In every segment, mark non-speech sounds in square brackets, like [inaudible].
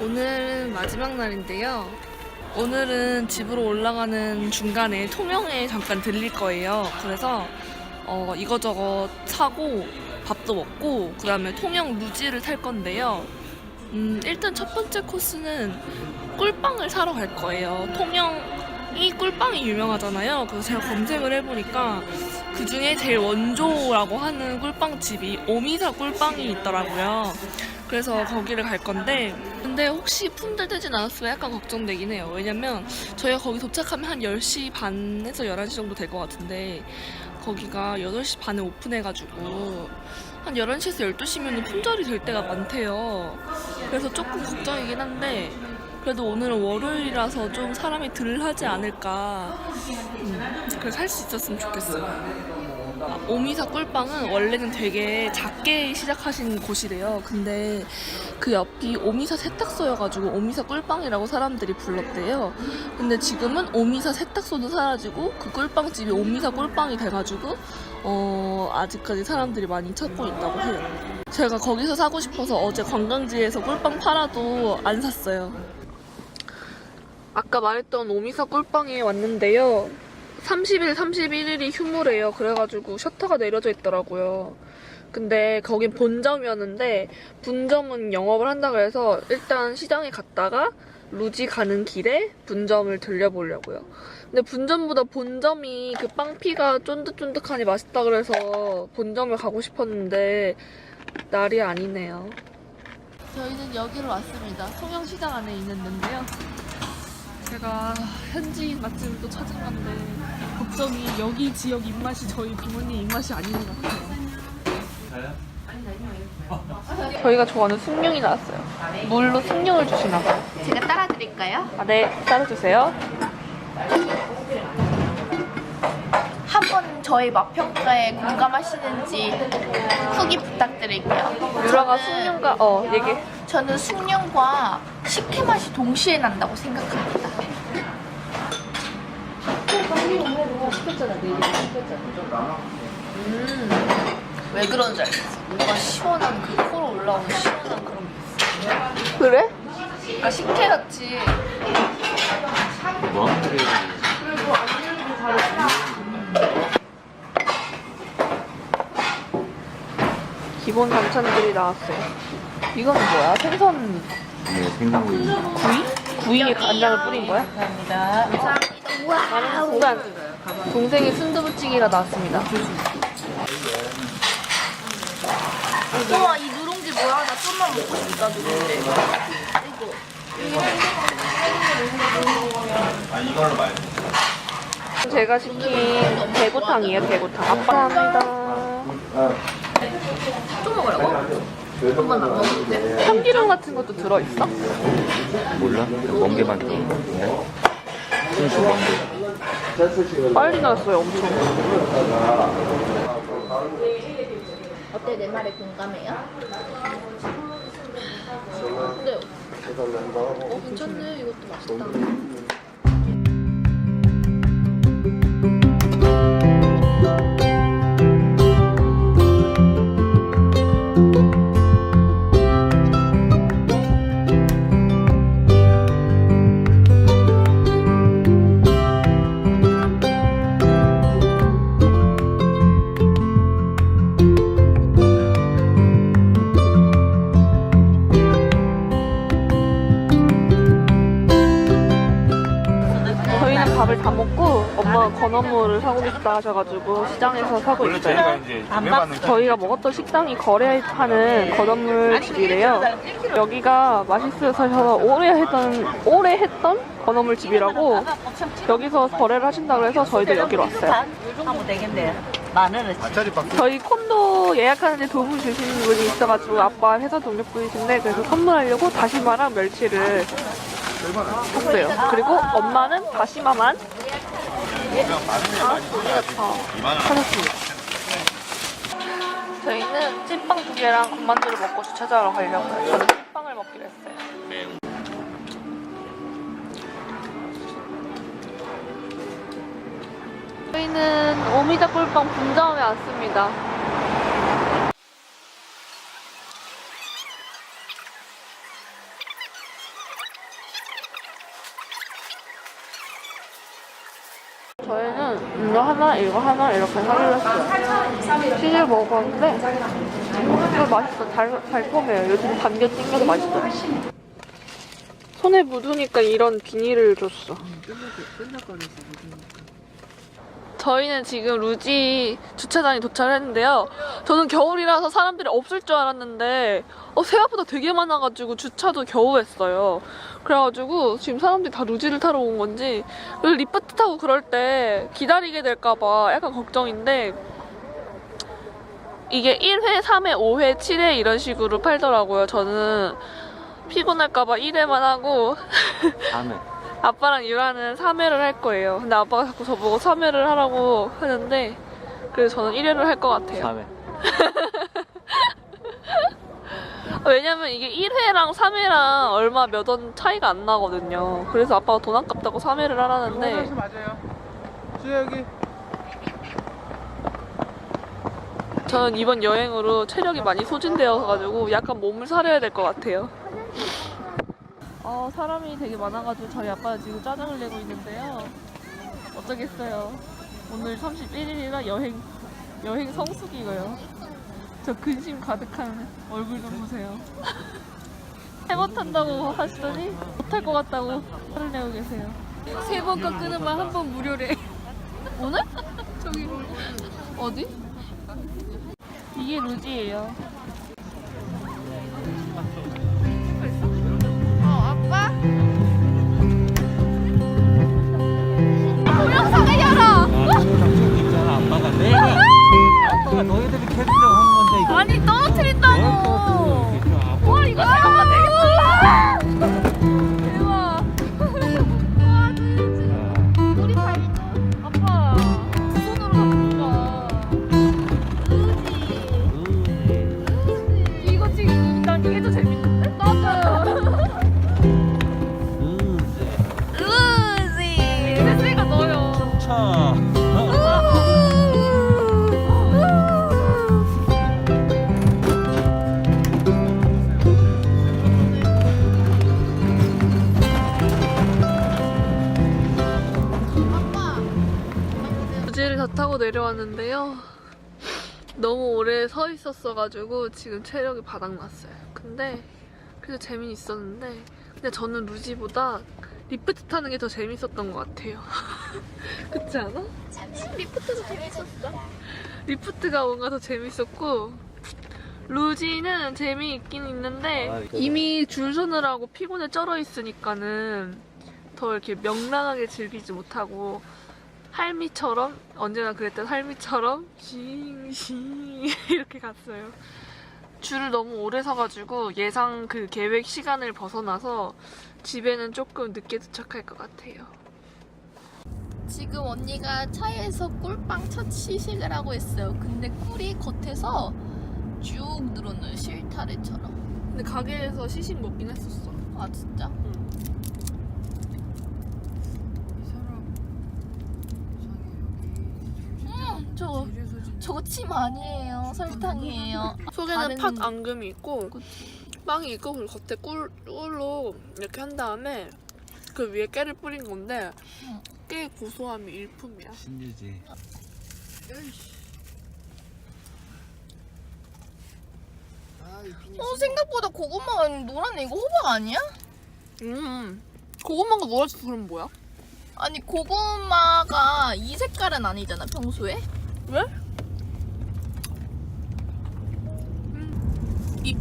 오늘은 마지막 날인데요. 오늘은 집으로 올라가는 중간에 통영에 잠깐 들릴 거예요. 그래서 어, 이거저거 사고 밥도 먹고 그 다음에 통영 루지를 탈 건데요. 음, 일단 첫 번째 코스는 꿀빵을 사러 갈 거예요. 통영이 꿀빵이 유명하잖아요. 그래서 제가 검색을 해보니까 그 중에 제일 원조라고 하는 꿀빵집이 오미사 꿀빵이 있더라고요. 그래서 거기를 갈 건데 근데 혹시 품절되진 않았으면 약간 걱정되긴 해요. 왜냐면 저희가 거기 도착하면 한 10시 반에서 11시 정도 될 것 같은데 거기가 8시 반에 오픈해가지고 한 11시에서 12시면 품절이 될 때가 많대요. 그래서 조금 걱정이긴 한데 그래도 오늘은 월요일이라서 좀 사람이 덜 하지 않을까 음, 그래서 할 수 있었으면 좋겠어요. 아, 오미사 꿀빵은 원래는 되게 작게 시작하신 곳이래요. 근데 그 옆이 오미사 세탁소여가지고 오미사 꿀빵이라고 사람들이 불렀대요. 근데 지금은 오미사 세탁소도 사라지고 그 꿀빵집이 오미사 꿀빵이 돼가지고 어, 아직까지 사람들이 많이 찾고 있다고 해요. 제가 거기서 사고 싶어서 어제 관광지에서 꿀빵 팔아도 안 샀어요. 아까 말했던 오미사 꿀빵에 왔는데요. 30일, 31일이 휴무래요. 그래가지고 셔터가 내려져 있더라고요. 근데 거긴 본점이었는데 분점은 영업을 한다 그래서 일단 시장에 갔다가 루지 가는 길에 분점을 들려보려고요. 근데 분점보다 본점이 그 빵피가 쫀득쫀득하니 맛있다 그래서 본점을 가고 싶었는데 날이 아니네요. 저희는 여기로 왔습니다. 통영시장 안에 있는 데인데요. 제가 현지인 맛집을 또 찾은 건데 걱정이 여기 지역 입맛이 저희 부모님 입맛이 아닌 것 같아요. 저희가 좋아하는 숭늉이 나왔어요. 물로 숭늉을 주시나 봐요. 제가 따라 드릴까요? 아, 네, 따라 주세요. 한번 저희 맛평가에 공감하시는지 후기 부탁드릴게요. 유라가 저는- 숭늉과 어 얘기. 저는 숭늉과 식혜 맛이 동시에 난다고 생각합니다. 음, 왜 그런지 알겠어. 뭔가 시원한 그 코로 올라오는 시원한 그런 게 있어. 그래? 그러니까 식혜 같이 뭐? 기본 반찬들이 나왔어요. 이건 뭐야? 생선 네, 생강구이. 구이? 구이에 간장을 뿌린 거야? 감사합니다. 나는 순간 동생이 순두부찌개가 나왔습니다. 우와 이 누룽지 뭐야? 나 좀만 먹고 싶다 누룽지. 제가 시킨 대구탕이에요, 대구탕. 감사합니다. 좀 먹으라고? 한 번 안 먹었는데. 참기름 같은 것도 들어있어? 몰라? 멍게만 들어있는데? 순수 멍게. 빨리 나왔어요, 엄청. 어때 내 말에 공감해요? 근데 어 괜찮네 이것도 맛있다. 먹고 엄마가 건어물을 사고 싶다 하셔가지고 시장에서 사고 원래 있어요. 저희가 이제 구매받는 저희가 먹었던 식당이 거래하는 건어물 집이래요. 여기가 맛있어서 하셔서 오래 했던 오래 했던 건어물 집이라고 여기서 거래를 하신다고 해서 저희도 여기로 왔어요. 하면 되겠네. 마늘을 아짜리 박스 저희 콘도 예약하는데 도움 주시는 분이 있어가지고 아빠 회사 동료분이신데 그래서 선물하려고 다시마랑 멸치를 샀어요. 그리고 엄마는 다시마만. 저희는 찐빵 두 개랑 군만두를 먹고 주차장으로 가려고요. 저는 찐빵을 먹기로 했어요. 저희는 오미자 꿀빵 분점에 왔습니다. 음료 하나, 이거 하나 이렇게 사기로 했어요. 치즈 먹어봤는데 이거 맛있어. 달, 달콤해요. 요즘 감겨 땡겨서 맛있어요. 손에 묻으니까 이런 비닐을 줬어. 저희는 지금 루지 주차장에 도착을 했는데요. 저는 겨울이라서 사람들이 없을 줄 알았는데 어, 생각보다 되게 많아가지고 주차도 겨우 했어요. 그래가지고 지금 사람들이 다 루지를 타러 온 건지 리프트 타고 그럴 때 기다리게 될까봐 약간 걱정인데 이게 1회, 3회, 5회, 7회 이런 식으로 팔더라고요. 저는 피곤할까봐 1회만 하고 다음에 아빠랑 유라는 3회를 할 거예요. 근데 아빠가 자꾸 저보고 3회를 하라고 하는데 그래서 저는 1회를 할 것 같아요. 다음에 [laughs] 왜냐면 이게 1회랑 3회랑 얼마 몇 원 차이가 안 나거든요. 그래서 아빠가 돈 아깝다고 3회를 하라는데 맞아요. 수야 여기. 저는 이번 여행으로 체력이 많이 소진되어가지고 약간 몸을 사려야 될 것 같아요. 어, 사람이 되게 많아가지고 저희 아빠는 지금 짜증을 내고 있는데요. 어쩌겠어요. 오늘 31일이라 여행, 여행 성수기고요. 저 근심 가득한 얼굴 좀 보세요. [laughs] 해 못한다고 하시더니 못할 것 같다고 화를 내고 계세요. 세 번 깎으면 한번 무료래. 오늘? 저기 어디? 이게 루지예요. 아빠가 너희들이 캐리려고 하는 건데 이거. 아니, 떨어뜨린다고! 타고 내려왔는데요. 너무 오래 서 있었어가지고 지금 체력이 바닥났어요. 근데 그래도 재미는 있었는데 근데 저는 루지보다 리프트 타는 게 더 재밌었던 것 같아요. [laughs] 그렇지 않아? 리프트가 재밌었어. 리프트가 뭔가 더 재밌었고 루지는 재미있긴 있는데 이미 줄 서느라고 피곤에 쩔어 있으니까는 더 이렇게 명랑하게 즐기지 못하고 할미처럼 언제나 그랬던 할미처럼 싱싱 [laughs] 이렇게 갔어요. 줄을 너무 오래 서가지고 예상 그 계획 시간을 벗어나서 집에는 조금 늦게 도착할 것 같아요. 지금 언니가 차에서 꿀빵 첫 시식을 하고 있어요. 근데 꿀이 겉에서 쭉 늘어나요. 실타래처럼. 근데 가게에서 시식 먹긴 했었어. 아 진짜? 음, 저 저거 침 아니에요. 설탕이에요. 속에는 다른- 팥 앙금이 있고 빵이 있고 그리고 겉에 꿀, 꿀로 이렇게 한 다음에 그 위에 깨를 뿌린 건데 응. 깨 고소함이 일품이야. 신기지. 어 생각보다 고구마가 노란데 이거 호박 아니야? 음 고구마가 노랗지 그럼 뭐야? 아니 고구마가 이 색깔은 아니잖아 평소에. 왜?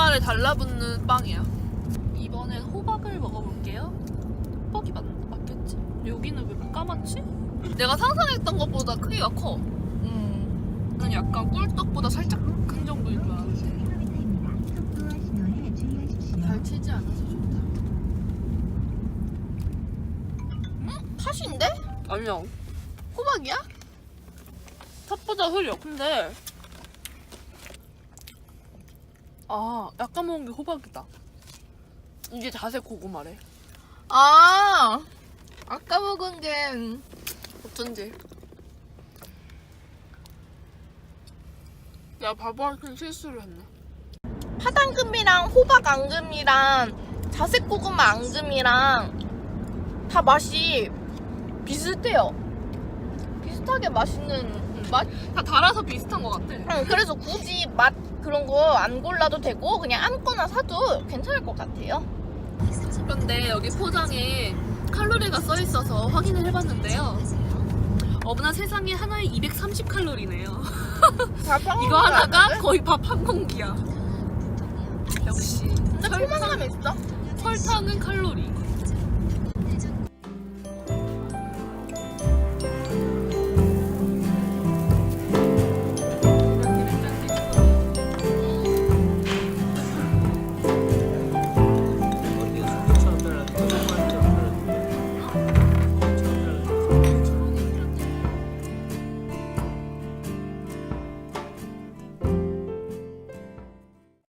이빨에 달라붙는 빵이야. 이번엔 호박을 먹어볼게요. 호박이 맞, 맞겠지? 여기는 왜 까맣지? 내가 상상했던 것보다 크기가 커. 음. 나는 약간 꿀떡보다 살짝 큰 정도인 줄 알았는데. 달치지 않아서 좋다. 팥인데? 아니야. 호박이야? 팥보다 흐려. 근데 아 약간 먹은 게 호박이다. 이게 자색 고구마래. 아 아까 먹은 게 어쩐지. 야 바보 같은 실수를 했네. 파당금이랑 호박 앙금이랑 자색 고구마 앙금이랑 다 맛이 비슷해요. 비슷하게 맛있는 맛? 다 달아서 비슷한 것 같아. 응, 그래서 굳이 맛 그런 거 안 골라도 되고 그냥 아무거나 사도 괜찮을 것 같아요. 그런데 여기 포장에 칼로리가 써 있어서 확인을 해봤는데요. 어머나 세상에 하나에 230 칼로리네요. [laughs] 이거 하나가 거의 밥 한 공기야. 역시 근데 포만감 있어. 설탕은 칼로리.